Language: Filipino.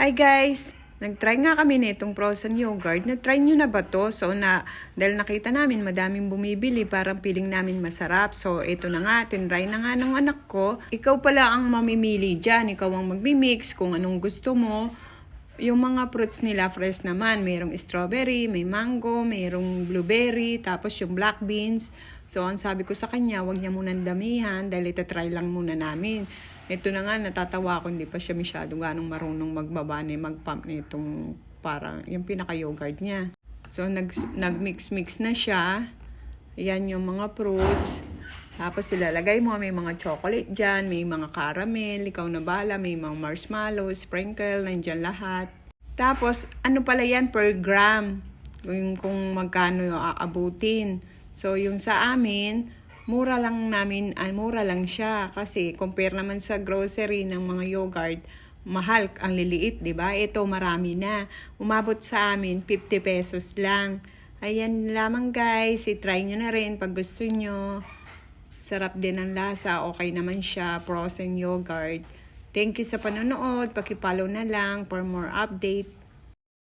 Hi guys! Nag-try nga kami nitong frozen yogurt. Na-try nyo na ba to? So, na, dahil nakita namin madaming bumibili, parang piling namin masarap. So, ito na nga, tinry na nga ng anak ko. Ikaw pala ang mamimili dyan. Ikaw ang magmi-mix kung anong gusto mo. Yung mga fruits nila fresh naman. Mayroong strawberry, may mango, mayroong blueberry, tapos yung black beans. So, ang sabi ko sa kanya, wag niya munang damihan dahil ito-try lang muna namin. Ito na nga, natatawa ko, hindi pa siya masyado ganong marunong magbaba ni mag-pump nitong parang yung pinaka-yogurt niya. So, nag, nag-mix-mix na siya. Yan yung mga fruits. Tapos ilalagay mo, may mga chocolate dyan, may mga caramel, ikaw na bala, may mga marshmallow, sprinkle, nandyan lahat. Tapos, ano pala yan per gram? Yung kung magkano yung aabutin. So, yung sa amin, mura lang namin, ay mura lang siya. Kasi, compare naman sa grocery ng mga yogurt, mahal ang liliit, di ba? Ito, marami na. Umabot sa amin, 50 pesos lang. Ayan lamang guys, i-try nyo na rin pag gusto nyo. Sarap din ang lasa, okay naman siya, frozen yogurt. Thank you sa panonood, pakipollow na lang for more update.